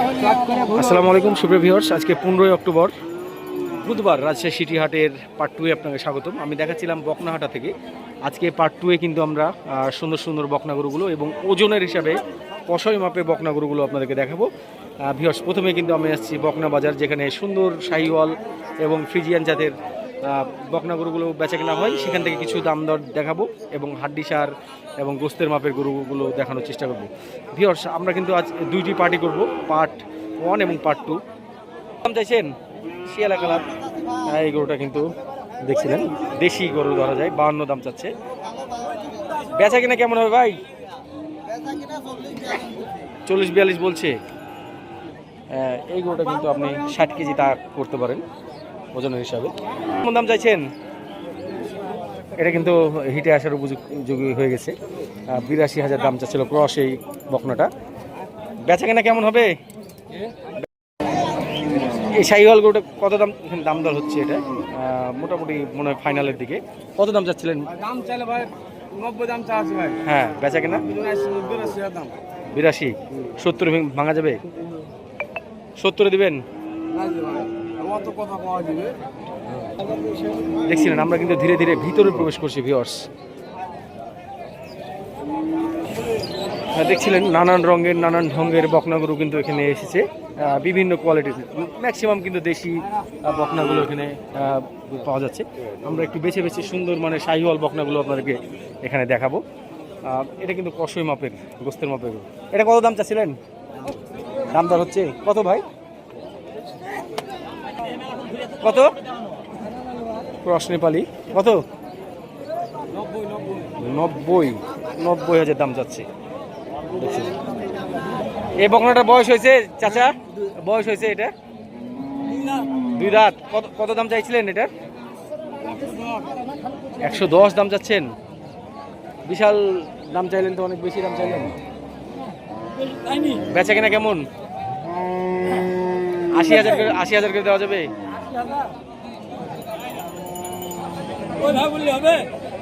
আসসালামু আলাইকুম, সুপ্রিয় ভিউয়ার্স আজকে পনেরোই অক্টোবর, বুধবার রাজশাহী সিটি হাটের পার্ট টুয়ে আপনাকে স্বাগতম। আমি দেখাচ্ছিলাম বকনাহাটা থেকে। আজকে পার্ট টুয়ে কিন্তু আমরা সুন্দর সুন্দর বকনা গরুগুলো এবং ওজনের হিসাবে কষয় মাপে বকনা গরুগুলো আপনাদেরকে দেখাবো। ভিউয়ার্স প্রথমে কিন্তু আমি আসছি বকনা বাজার, যেখানে সুন্দর শাহিওয়াল এবং ফ্রিজিয়ান জাতের বকনা গরুগুলো বেচা কেনা হয়, সেখান থেকে কিছু দাম দর দেখাবো এবং হাড্ডি সার এবং গোস্তের মাপের গরুগুলো দেখানোর চেষ্টা করব। ভিউয়ার্স আমরা কিন্তু আজ দুইটি পার্টি করব পার্ট ওয়ান এবং পার্ট টু দাম চাইছেন? শিয়ালা কালার। এই গরুটা কিন্তু দেখছিলেন, দেশি গরু ধরা যায়, বাহান্ন দাম চাচ্ছে। বেচা কিনা কেমন হবে ভাই? চল্লিশ বিয়াল্লিশ বলছে। এই গরুটা কিন্তু আপনি ষাট কেজি তা করতে পারেন। ওজনের হিসাবে। কেমন দাম চাইছেন? এটা কিন্তু হিটে আসার উপযোগী হয়ে গেছে। বিরাশি হাজার দাম চাচ্ছিল ক্রস এই বকনাটা। বেচা কেনা কেমন হবে? এই শাহিওয়াল গরুটা কত দাম এখানে দাম দর হচ্ছে এটা? মোটামুটি মনে হয় ফাইনালের দিকে। কত দাম চাচ্ছিলেন? দাম চাইলে ভাই নব্বই দাম ভাই। হ্যাঁ বেচা কেনা বিরাশি বিরাশি দাম। বিরাশি। সত্তর ভাঙা যাবে? সত্তরে দিবেন? দেখছিলেন, আমরা কিন্তু ধীরে ধীরে ভিতরে প্রবেশ করছি ভিওর্স দেখছিলেন, নানান রঙের, নানান ঢঙ্গের বকনাগুলো কিন্তু এখানে এসেছে। বিভিন্ন কোয়ালিটির ম্যাক্সিমাম কিন্তু দেশি বকনাগুলো এখানে পাওয়া যাচ্ছে। আমরা একটু বেছে বেছে সুন্দর মানে শাহিওয়াল বকনাগুলো আপনাদেরকে এখানে দেখাবো। এটা কিন্তু কষই মাপের, গোস্তের মাপের। এটা কত দাম চাচ্ছিলেন? দাম দর হচ্ছে? কত ভাই? কত? ক্রস নেপালি কত? নব্বই। নব্বই হাজার দাম যাচ্ছে। এই বকনাটার বয়স হয়েছে, চাচা? বয়স হয়েছে এটা? দুই দাঁত। কত কত দাম চাইছিলেন এটার? একশো দশ দাম চাচ্ছেন বিশাল দাম চাইলেন তো, অনেক বেশি দাম চাইলেন। বেচা কিনা কেমন? আশি হাজার করে আশি হাজার করে দেওয়া যাবে?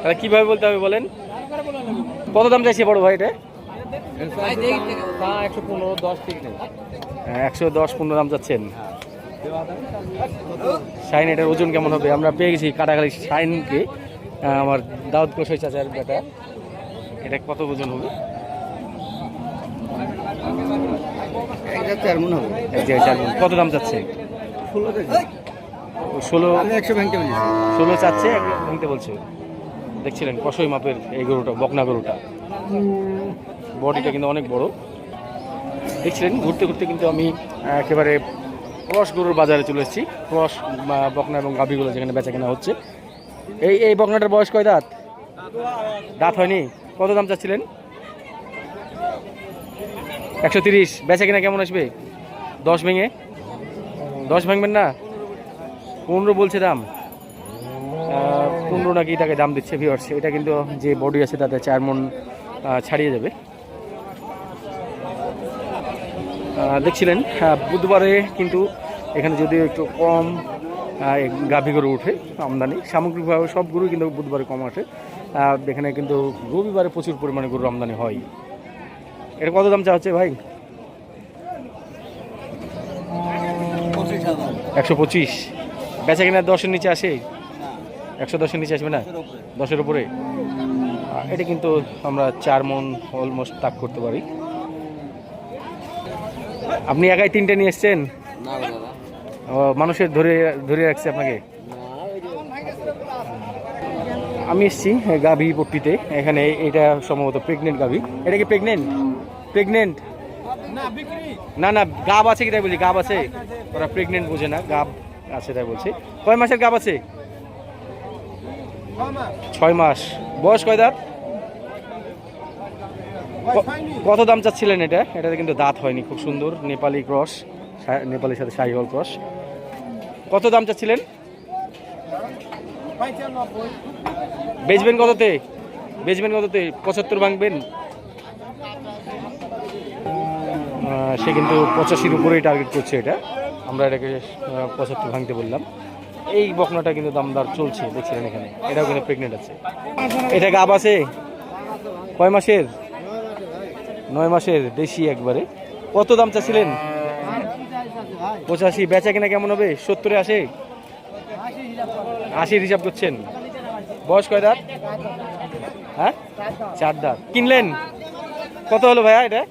তাহলে কীভাবে বলতে হবে বলেন? কত দাম চাইছে বড় ভাই এটা? একশো পনেরো দশ হ্যাঁ, একশো দশ পনেরো দাম চাচ্ছেন। শাইন এটার ওজন কেমন হবে? আমরা পেয়ে গেছি কাটাকালি শাইনকে আমার দাউদ কষাই চাচার বেটা। এটা কত ওজন হবে? চার হবে। এক জায়গায় চার কত দাম চাচ্ছে? ষোলো একশো ভাঙতে ষোলো চাচ্ছে ভাঙতে বলছে। দেখছিলেন কষই মাপের এই গরুটা বকনা গরুটা। বডিটা কিন্তু অনেক বড়। দেখছিলেন ঘুরতে ঘুরতে কিন্তু আমি একেবারে ক্রস গরুর বাজারে চলে এসেছি। ক্রস বকনা এবং গাভীগুলো যেখানে বেচা কেনা হচ্ছে। এই এই বকনাটার বয়স কয় দাঁত? দাঁত হয়নি? কত দাম চাচ্ছিলেন? একশো তিরিশ। বেচা কিনা কেমন আসবে? দশ ভেঙে? দশ ভাঙবেন না? পনেরো বলছে দাম। পনেরো নাকি তাকে দাম দিচ্ছে ভিওর্স এটা কিন্তু যে বডি আছে তাতে চার মন ছাড়িয়ে যাবে। দেখছিলেন বুধবারে কিন্তু এখানে যদিও একটু কম গাভী গরু উঠে আমদানি। সামগ্রিকভাবে সব গরু কিন্তু বুধবারে কম আসে। এখানে কিন্তু রবিবারে প্রচুর পরিমাণে গরুর আমদানি হয়। এটা কত দাম চা হচ্ছে ভাই? একশো পঁচিশ। বেচা কিনা দশের নিচে আসে? একশো দশের নিচে আসবে না? দশের উপরে? এটা কিন্তু আমরা চার মন অলমোস্ট তাক করতে পারি। আপনি একাই তিনটে নিয়ে এসছেন? মানুষের ধরে ধরে রাখছে আপনাকে? আমি এসছি গাভী পট্টিতে। এখানে এটা সম্ভবত প্রেগনেন্ট গাভী। এটা কি প্রেগনেন্ট প্রেগনেন্ট না না গাব আছে কি তাই বলছি গাব আছে। ওরা প্রেগনেন্ট বোঝে না গাব আছে তাই বলছে। কয় মাসের গাব আছে? ছয় মাস। বয়স কয় দাঁত? কত দাম চাচ্ছিলেন এটা? এটাতে কিন্তু দাঁত হয়নি খুব সুন্দর। নেপালি ক্রস নেপালির সাথে শাহিওয়াল ক্রস। কত দাম চাচ্ছিলেন? বেচবেন কততে? বেচবেন কততে? পঁচাত্তর ভাঙবেন? সে কিন্তু পঁচাশির উপরেই টার্গেট করছে এটা। আমরা এটাকে পঁচাত্তর ভাঙতে বললাম। এই বকনাটা কিন্তু দামদার চলছে, দেখছিলেন এখানে। এটাও কিন্তু প্রেগনেন্ট আছে। এটা গাব আছে? কয় মাসের? নয় মাসের, দেশি একবারে। কত দাম চাচ্ছিলেন? পঁচাশি। বেচা কিনা কেমন হবে? সত্তরে আসে? আশির হিসাব করছেন। বয়স কয় দাঁত? হ্যাঁ? চার দাঁত। কিনলেন? কত হলো ভাইয়া এটা?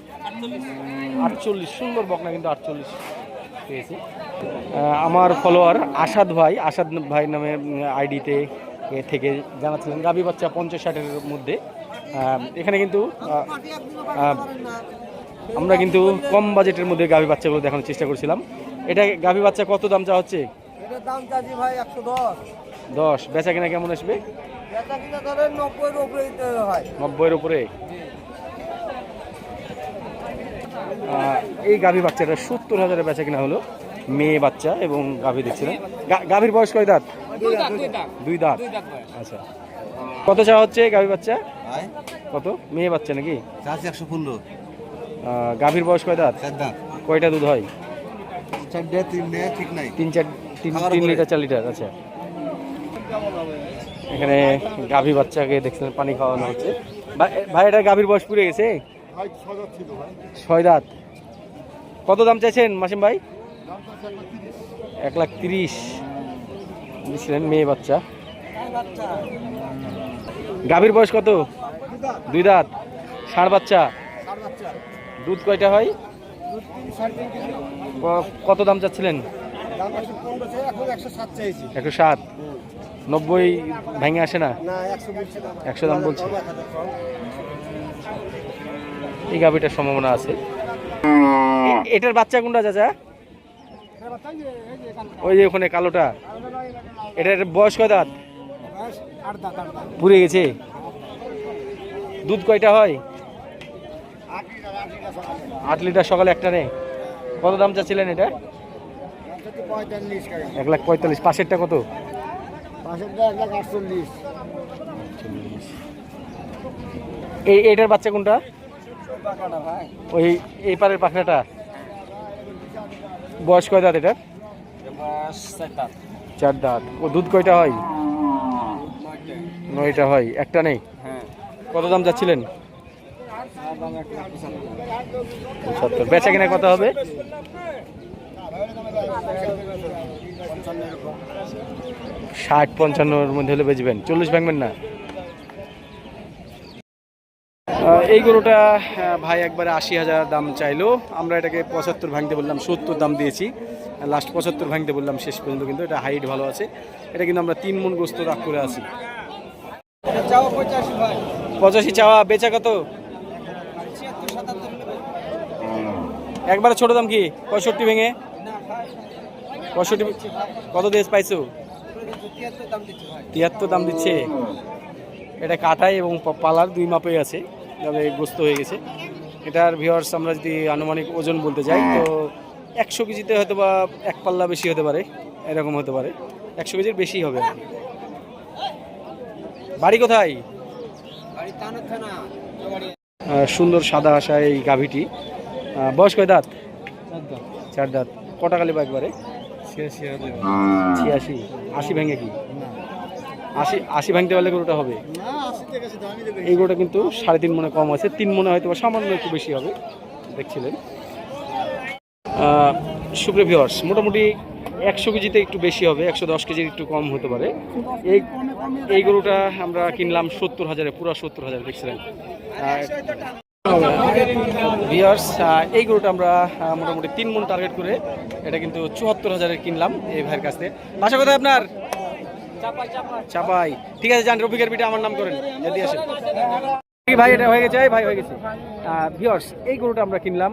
আটচল্লিশ। সুন্দর বকনা কিন্তু আটচল্লিশ। পেয়েছি। আমার ফলোয়ার আসাদ ভাই। আসাদ ভাই নামে আইডিতে থেকে জানাচ্ছিলেন। গাভী বাচ্চা পঞ্চাশ ষাটের মধ্যে। এখানে কিন্তু আমরা কিন্তু কম বাজেটের মধ্যে গাভী বাচ্চাগুলো দেখানোর চেষ্টা করছিলাম। এটা গাভী বাচ্চা কত দাম চা হচ্ছে? দশ। বেচা কিনা কেমন আসবে? নব্বইয়ের উপরে এই গাভী বাচ্চাটা সত্তর হাজারের বেচা কিনা হলো। মেয়ে বাচ্চা এবং গাভী দেখছিলেন গাভীর বয়স কয় দাঁত? দুই দাঁত আচ্ছা। কত চাওয়া হচ্ছে গাভী বাচ্চা? কত? মেয়ে বাচ্চা নাকি? একশো পনেরো। গাভীর বয়স কয় দাঁত? কয়টা দুধ হয়? তিন চার তিন তিন লিটার চার লিটার আচ্ছা। এখানে গাভী বাচ্চাকে দেখছিলেন পানি খাওয়ানো হচ্ছে। ভাই ভাই এটা গাভীর বয়স পুড়ে গেছে? ছয় দাঁত। কত দাম চাইছেন মাসিম ভাই? এক লাখ তিরিশ। দিচ্ছিলেন মেয়ে বাচ্চা। গাভীর বয়স কত? দুই দাঁত। ষাঁড় বাচ্চা? দুধ কয়টা হয়? কত দাম চাচ্ছিলেন? একশো সাত নব্বই ভেঙে আসে না? একশো দাম। বলছে। এই গাভিটার সম্ভাবনা আছে। এটার বাচ্চা কোনটা চাচা? ওই যে ওখানে কালোটা। এটার বয়স কয় দাঁত? পুড়ে গেছে। দুধ কয়টা হয়? আট লিটার সকালে একটা নেই কত দাম চাচ্ছিলেন এটা? এক লাখ পঁয়তাল্লিশ। পাশেরটা কত? পাঁচশো এক লাখ আটচল্লিশ। এই এটার বাচ্চা কোনটা? ওই এই পারের পাখনাটা বয়স কয় দাঁত এটার? চার দাঁত। ও দুধ কয়টা হয়? নয়টা। হয়। একটা নেই? হ্যাঁ। কত দাম যাচ্ছিলেন? সত্তর বেচা কিনা কত হবে? ষাট, পঞ্চান্নর মধ্যে হলে বেচবেন। চল্লিশ ভাঙবেন না। এই গরুটা ভাই একবারে আশি হাজার দাম চাইলো। আমরা এটাকে পঁচাত্তর ভাঙতে বললাম, সত্তর দাম দিয়েছি। লাস্ট পঁচাত্তর ভাঙতে বললাম, শেষ পর্যন্ত কিন্তু এটা হাইট ভালো আছে। এটা কিন্তু আমরা তিন মন গোস্ত রাখ করে আছি। পঁচাশি চাওয়া, বেচা কত? একবারে ছোট দাম কি? পঁয়ষট্টি ভেঙে? পঁয়ষট্টি কত দেশ পাইছো? তিয়াত্তর দাম দিচ্ছি। এটা কাটাই এবং পালার দুই মাপে আছে তবে গ্রস্ত হয়ে গেছে। এটার ভিওয়ার্স আমরা যদি আনুমানিক ওজন বলতে চাই তো একশো কেজিতে হয়তো বা এক পাল্লা বেশি হতে পারে এরকম হতে পারে। একশো কেজির বেশি হবে আর। বাড়ি কোথায়? সুন্দর সাদা আশা এই গাভীটি। বয়স কয় দাঁত? চার দাঁত। কটা কালি বা একবারে? ছিয়াশি আশি ভেঙে কি? আশি আশি ভাঙতে পারলে গরুটা হবে? এই গরুটা কিন্তু সাড়ে তিন মনে কম আছে তিন মনে হয়তো বা সামান্য একটু বেশি হবে দেখছিলেন। সুপ্রিয় ভিওয়ার্স মোটামুটি একশো কেজিতে একটু বেশি হবে একশো দশ কেজির একটু কম হতে পারে। এই এই গরুটা আমরা কিনলাম সত্তর হাজারে পুরো সত্তর হাজার দেখছিলেন। ভিওয়ার্স এই গরুটা আমরা মোটামুটি তিন মন টার্গেট করে এটা কিন্তু চুয়াত্তর হাজারের কিনলাম এই ভাইয়ের কাছ থেকে। বাসা কোথায় আপনার? চাপাই। ঠিক আছে, যান, রফিকের পিঠে আমার নাম করেন যদি আসেন। ভাই, এটা হয়ে গেছে ভাই হয়ে গেছে। ভিওর্স এই গরুটা আমরা কিনলাম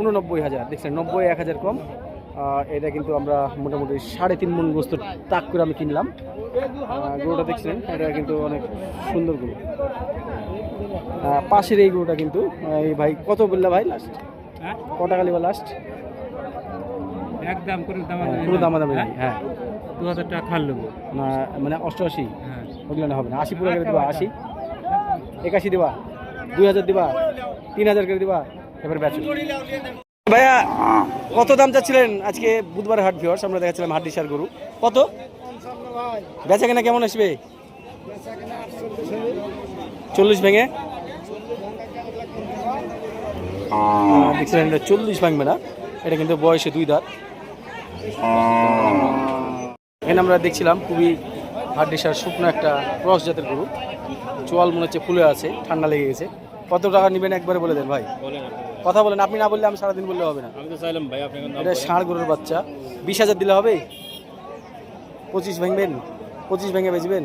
উননব্বই হাজার, দেখছেন, নব্বই, এক হাজার কম। এটা কিন্তু আমরা মোটামুটি সাড়ে তিন মন গোস্ত তাক করে আমি কিনলাম। গরুটা দেখছিলেন এটা কিন্তু অনেক সুন্দর গরু। পাশের এই গরুটা কিন্তু এই ভাই কত বললে ভাই লাস্ট কটা কালি বা লাস্ট একদম করে দাম পুরো দামাদামি হ্যাঁ? দু হাজার টাকা খাল নেব। মানে অষ্টআশি? হ্যাঁ। ওগুলো না হবে না। আশি পুরো করে দিবা আশি। একাশি দিবা দুই হাজার দিবা তিন হাজার করে দিবা এবার বেচো। ভাইয়া কত দাম চাচ্ছিলেন আজকে বুধবার হাট ভিওর্স আমরা দেখাচ্ছিলাম হাট ডিসার গরু। কত? বেচা কেনা কেমন আসবে? চল্লিশ ভেঙে? দেখছিলেন এটা চল্লিশ ভাঙবে না। এটা কিন্তু বয়সে দুই দাঁত। এখানে আমরা দেখছিলাম খুবই হাড্ডিসার শুকনো একটা ক্রস জাতের গরু। চোয়াল মনে হচ্ছে ফুলে আছে ঠান্ডা লেগে গেছে। কত টাকা নেবেন একবারে বলে দেন ভাই? কথা বলেন আপনি না বললে আমি সারাদিন বললে হবে না। আমি তো চাইলাম ভাই আপনাকে এটা ষাঁড় গরুর বাচ্চা। বিশ হাজার দিলে হবে? পঁচিশ ভেঙবেন? পঁচিশ ভেঙে বেচবেন?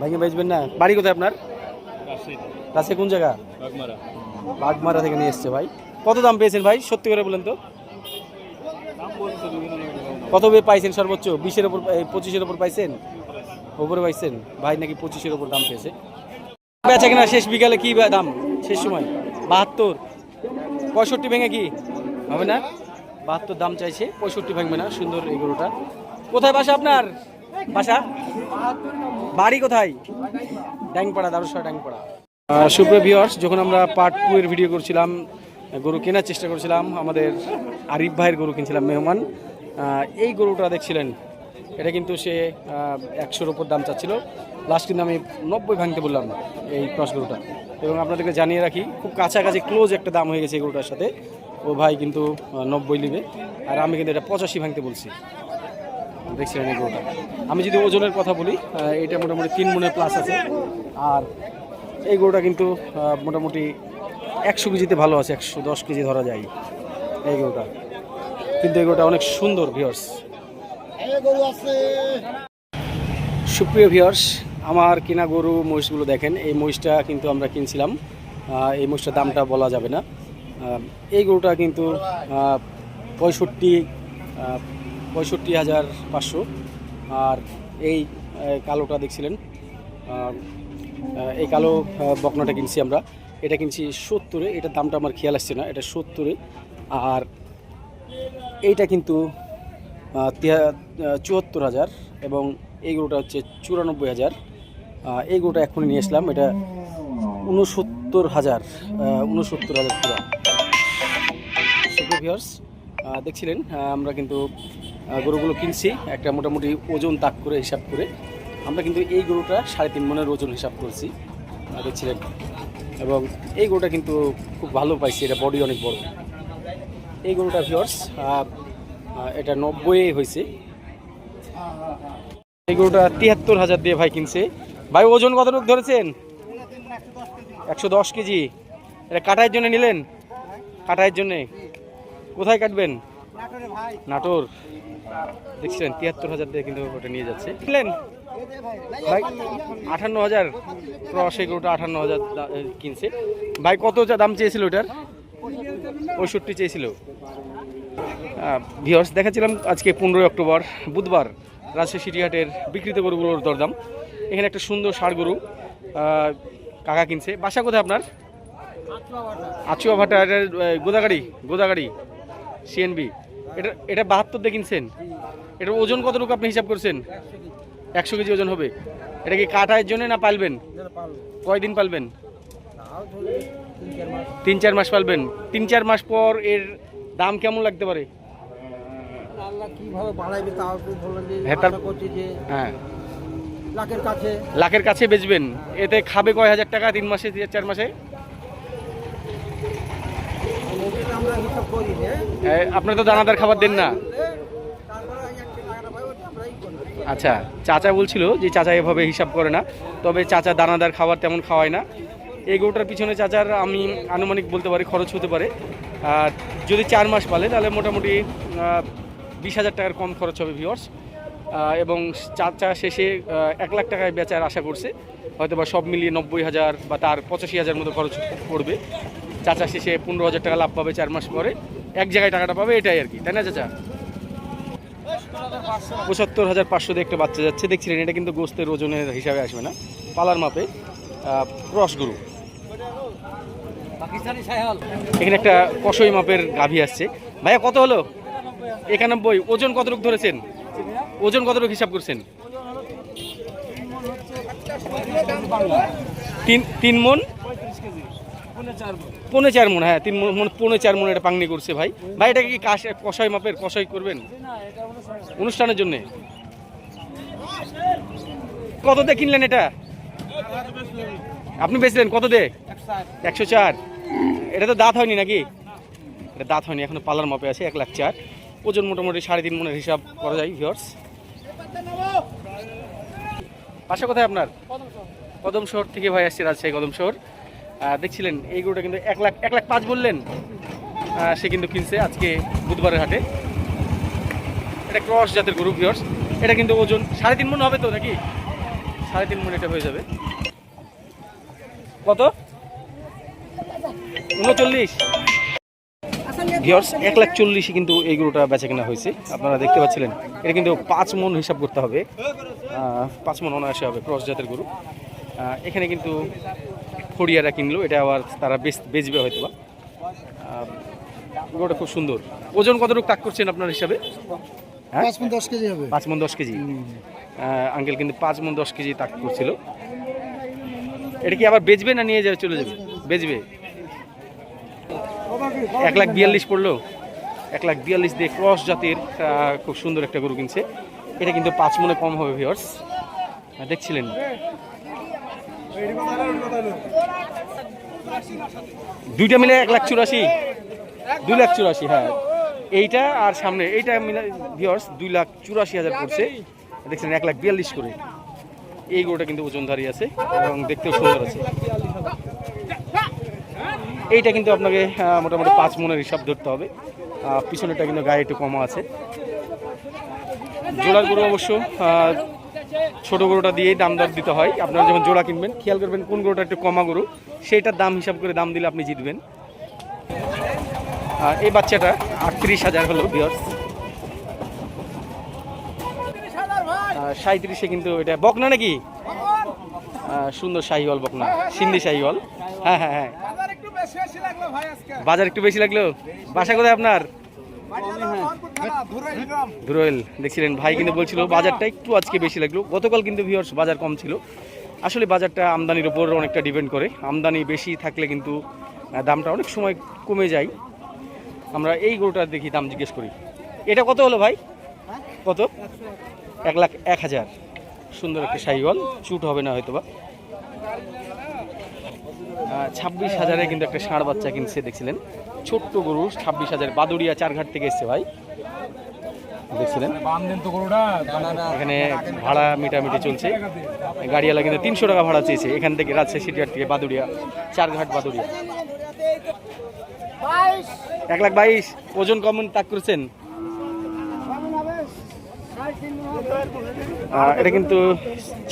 ভেঙে বেচবেন না? বাড়ি কোথায় আপনার? কাছে কোন জায়গা? বাগমারা। থেকে নিয়ে এসছে ভাই। কত দাম পেয়েছেন ভাই? সত্যি করে বলেন তো। কত বে পাইছেন সর্বোচ্চ? বিশের ওপর পঁচিশের ওপর পাইছেন? ওপরে পাইছেন? ভাই নাকি পঁচিশের ওপর দাম পেয়েছে? বেচা কিনা শেষ বিকালে কি দাম? শেষ সময়? বাহাত্তর। পঁয়ষট্টি ভেঙে কি? হবে না? বাহাত্তর দাম চাইছে, পঁয়ষট্টি ভাঙবে না, সুন্দর এই গরুটা। কোথায় বাসা আপনার? বাসা? বাড়ি কোথায়? ড্যাংপাড়া দারুসা ড্যাংপাড়া। সুপ্রিয় ভিউয়ার্স যখন আমরা পার্ট টু এর ভিডিও করছিলাম, গরু কেনার চেষ্টা করছিলাম, আমাদের আরিফ ভাইয়ের গরু কিনছিলাম, মেহমান। এই গরুটা দেখছিলেন? এটা কিন্তু সে একশোর ওপর দাম চাচ্ছিল। লাস্ট কিন্তু আমি নব্বই ভাঙতে বললাম এই ক্রস গরুটা। এবং আপনাদেরকে জানিয়ে রাখি, খুব কাছাকাছি ক্লোজ একটা দাম হয়ে গেছে এই গরুটার সাথে। ও ভাই কিন্তু নব্বই নেবে। আর আমি কিন্তু এটা পঁচাশি ভাঙতে বলছি। দেখছিলেন এই গরুটা। আমি যদি ওজনের কথা বলি এটা মোটামুটি তিন মনের প্লাস আছে। আর এই গরুটা কিন্তু মোটামুটি একশো কেজিতে ভালো আছে, একশো দশ কেজি ধরা যায়। এই গরুটা। কিন্তু এই গরুটা অনেক সুন্দর ভিওর্স সুপ্রিয় ভিওর্স আমার কেনা গরু মহিষগুলো দেখেন, এই মহিষটা কিন্তু আমরা কিনছিলাম। এই মহিষটার দামটা বলা যাবে না। এই গরুটা কিন্তু পঁয়ষট্টি পঁয়ষট্টি হাজার পাঁচশো। আর এই কালোটা দেখছিলেন এই কালো বকনাটা কিনছি আমরা। এটা কিনছি সত্তরে, এটার দামটা আমার খেয়াল আসছে না, এটা সত্তরে। আর এইটা কিন্তু চুয়াত্তর হাজার এবং এই গরুটা হচ্ছে চুরানব্বই হাজার। এই গরুটা এখনই নিয়ে আসলাম। এটা উনসত্তর হাজার উনসত্তর হাজার পুরো ভিউয়ার্স দেখছিলেন আমরা কিন্তু গরুগুলো কিনছি, একটা মোটামুটি ওজন তাক করে হিসাব করে। আমরা কিন্তু এই গরুটা সাড়ে তিন মনের ওজন হিসাব করছি দেখছিলেন। এবং এই গরুটা কিন্তু খুব ভালো পাইছি, এটা বডি অনেক বড়। এই গরুটা ভিওর্স এটা নব্বই হয়েছে এই গরুটা তিয়াত্তর হাজার দিয়ে ভাই কিনছে। ভাই, ওজন কতটুকু ধরেছেন? একশো দশ কেজি। এটা কাটাইয়ের জন্য নিলেন? কাটাইয়ের জন্যে? কোথায় কাটবেন? নাটোর। দেখছিলেন, তিয়াত্তর হাজার দিয়ে কিন্তু ওটা নিয়ে যাচ্ছে। কিনলেন? ভাই আটান্ন হাজার। ক্রস এই গরুটা আটান্ন হাজার কিনছে। ভাই, কত দাম চেয়েছিল ওটার? পঁয়ষট্টি চেয়েছিল। ভিওর্স দেখাচ্ছিলাম আজকে পনেরোই অক্টোবর বুধবার রাজশাহী সিটিহাটের বিক্রিত গরুগুলোর দরদাম। এখানে একটা সুন্দর ষাড় গরু কাকা কিনছে। বাসা কোথায় আপনার? আচুয়া ভাটা এটা আহ, গোদাগাড়ি গোদাগাড়ি সিএনবি এটা এটা বাহাত্তর দিয়ে কিনছেন? এটার ওজন কতটুকু আপনি হিসাব করছেন? একশো কেজি ওজন হবে। এটা কি কাটায়ের জন্য না পালবেন? কয়দিন পালবেন? তিন চার মাস পালবেন। তিন চার মাস পর এর দাম কেমন লাগতে পারে? আল্লাহ কীভাবে বাড়াইবে তাও তো হ্যাঁ, করছি যে হ্যাঁ। লাখের কাছে। লাখের কাছে বেচবেন। এতে খাবে কয় হাজার টাকা তিন মাসে চার মাসে? না এ, আপনারা তো দানাদার খাবার দেন না। আচ্ছা চাচা বলছিল যে চাচা এভাবে হিসাব করে না তবে চাচা দানাদার খাবার তেমন খাওয়ায় না। এই গরুটার পিছনে চাচার আমি আনুমানিক বলতে পারি খরচ হতে পারে। আর যদি চার মাস পালে, তাহলে মোটামুটি বিশ হাজার টাকার কম খরচ হবে ভিওর্স এবং চার চা শেষে এক লাখ টাকায় বেচার আশা করছে। হয়তো বা সব মিলিয়ে নব্বই হাজার বা তার পঁচাশি হাজার মতো খরচ পড়বে। চাচা শেষে পনেরো হাজার টাকা লাভ পাবে চার মাস পরে। এক জায়গায় টাকাটা পাবে এটাই আর কি, তাই না চাচা? পঁচাত্তর হাজার পাঁচশো দিয়ে একটা বাচ্চা যাচ্ছে। দেখছিলেন, এটা কিন্তু গোস্তের ওজনের হিসাবে আসবে না। পালার মাপে ক্রস এখানে একটা কষই মাপের গাভী আসছে। ভাইয়া, কত হলো? একানব্বই। ওজন কতটুকু ধরেছেন? ওজন কতটুকু হিসাব করছেন? তিন তিন মন? পৌনে চার মন হ্যাঁ তিন মন পৌনে চার মন এটা পাংনি করছে ভাই। ভাই, এটা কি কষাই মাপের? কষাই করবেন? অনুষ্ঠানের জন্য। কত দিয়ে কিনলেন এটা? আপনি বেচলেন কত দে? একশো চার। এটা তো দাঁত হয়নি নাকি? এটা দাঁত হয়নি এখনও পালার মাপে আছে এক লাখ চার। ওজন মোটামুটি সাড়ে তিন মনের হিসাব করা যায় ভিওর্স পাশে কোথায় আপনার? কদম শহর থেকে ভাই আসছে রাজশাহী কদম শহর। দেখছিলেন এই গরুটা কিন্তু এক লাখ এক লাখ পাঁচ বললেন। সে কিন্তু কিনছে আজকে বুধবারের হাটে। এটা ক্রস জাতের গরু ভিওর্স এটা কিন্তু ওজন সাড়ে তিন মন হবে তো নাকি? সাড়ে তিন মন এটা হয়ে যাবে। কত? উনচল্লিশ। ভিওর্স এক লাখ চল্লিশে কিন্তু এই গরুটা বেচা কেনা হয়েছে। আপনারা দেখতে পাচ্ছিলেন এটা কিন্তু পাঁচ মন হিসাব করতে হবে। পাঁচ মন অনায়াসে হবে ক্রস জাতের গরু। এখানে কিন্তু ফড়িয়ারা কিনলো এটা আবার তারা বেচ বেচবে হয়তো বা গরুটা খুব সুন্দর। ওজন কতটুকু তাক করছেন আপনার হিসাবে? হ্যাঁ? পাঁচ মিনিট দশ কেজি হবে। পাঁচ মন দশ কেজি। আঙ্কেল কিন্তু পাঁচ মন দশ কেজি তাক করছিল। এটা কি আবার বেচবে না নিয়ে যাবে, চলে যাবে? বেচবে। এক লাখ বিয়াল্লিশ পড়ল। এক লাখ বিয়াল্লিশ দিয়ে ক্রস জাতির খুব সুন্দর একটা গরু কিনছে। এটা কিন্তু পাঁচ মনে কম হবে ভিওর্স দেখছিলেন? দুইটা মিলে এক লাখ চুরাশি। দুই লাখ চুরাশি হ্যাঁ। এইটা আর সামনে, এইটা মিলে ভিওর্স দুই লাখ চুরাশি হাজার পড়ছে। দেখছেন, এক লাখ বিয়াল্লিশ করে। এই গরুটা কিন্তু ওজনধারী আছে এবং দেখতেও সুন্দর আছে। এইটা কিন্তু আপনাকে মোটামুটি পাঁচ মনের হিসাব ধরতে হবে। পিছনেরটা কিন্তু গায়ে একটু কমা আছে। জোড়ার গরু অবশ্য ছোট গরুটা দিয়েই দাম দর দিতে হয়। আপনারা যখন জোড়া কিনবেন, খেয়াল করবেন কোন গরুটা একটু কমা গরু, সেইটার দাম হিসাব করে দাম দিলে আপনি জিতবেন। এই বাচ্চাটা আটত্রিশ হাজার হলো বিয়ার্স সাঁত্রিশে কিন্তু এটা বকনা নাকি? সুন্দর শাহিওয়াল বকনা, সিন্ধি শাহিওয়াল। হ্যাঁ হ্যাঁ হ্যাঁ। বাজার একটু বেশি লাগল? বাসা কোথায় আপনার? ধুরোয়েল দেখছিলেন, ভাই কিন্তু বলছিল বাজারটা একটু আজকে বেশি লাগল। গতকাল কিন্তু ভিউয়ার্স বাজার কম ছিল। আসলে বাজারটা আমদানির উপর অনেকটা ডিপেন্ড করে। আমদানি বেশি থাকলে কিন্তু দামটা অনেক সময় কমে যায়। আমরা এই গরুটার দেখি, দাম জিজ্ঞেস করি। এটা কত হলো ভাই? কত? এক লাখ এক হাজার। সুন্দর একটা সাইওয়াল চুট হবে না হয়তো বা ছাব্বিশ হাজারে কিন্তু একটা ষাঁড় বাচ্চা কিনছে দেখছিলেন? ছোট্ট গরু ছাব্বিশ হাজার। বাদুড়িয়া চারঘাট থেকে এসছে ভাই। দেখছিলেন? এখানে ভাড়া মিটামিটি চলছে। গাড়িওয়ালা কিন্তু তিনশো টাকা ভাড়া চেয়েছে। এখান থেকে রাজশাহী সিটিহাট থেকে বাদুড়িয়া চারঘাট বাদুড়িয়া। এক লাখ বাইশ। ওজন কমন তাক করেছেন? এটা কিন্তু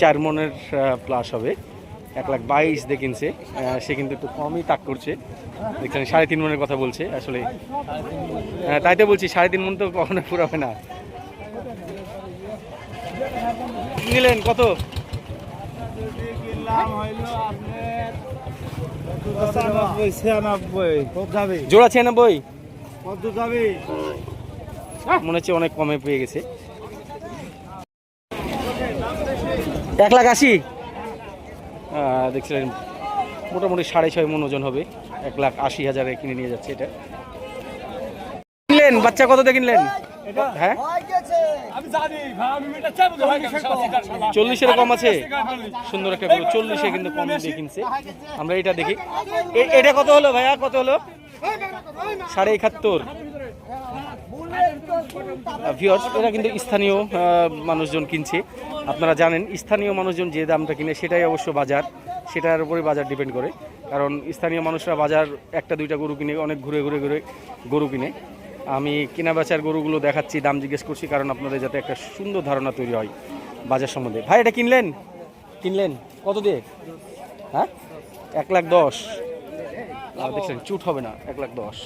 চার মনের প্লাস হবে। এক লাখ বাইশ দিয়ে কিনছে। সে কিন্তু একটু কমই তাক করছে। দেখছেন সাড়ে তিন মনের কথা বলছে আসলে। হ্যাঁ, তাই তো বলছি সাড়ে তিন মন তো কখনো ফুরাবে না। নিলেন কত? জোড়া ছিয়ানব্বই। মনে হচ্ছে অনেক কমে পেয়ে গেছে। এক লাখ আশি? দেখছিলেন মোটামুটি সাড়ে ছয় মন ওজন হবে। এক লাখ আশি হাজারে কিনে নিয়ে যাচ্ছে এটা। কিনলেন? বাচ্চা কত দিয়ে কিনলেন? হ্যাঁ? চল্লিশের কম আছে। সুন্দর একটা গরু চল্লিশে কিন্তু কম দিয়ে কিনছে। আমরা এটা দেখি। এটা কত হলো ভাইয়া? কত হলো? সাড়ে একাত্তর। ভিওর্স এরা কিন্তু স্থানীয় মানুষজন কিনছে। আপনারা জানেন, স্থানীয় মানুষজন যে দামটা কিনে সেটাই অবশ্য বাজার। সেটার উপরে বাজার ডিপেন্ড করে। কারণ স্থানীয় মানুষরা বাজার একটা, দুইটা গরু কিনে, অনেক ঘুরে ঘুরে ঘুরে গরু কিনে। আমি কেনা বেচার গরুগুলো দেখাচ্ছি, দাম জিজ্ঞেস করছি, কারণ আপনাদের যাতে একটা সুন্দর ধারণা তৈরি হয় বাজার সম্বন্ধে। ভাই, এটা কিনলেন? কিনলেন? কত দিয়ে? হ্যাঁ? এক লাখ দশ। দেখছেন, চুট হবে না, এক লাখ দশ।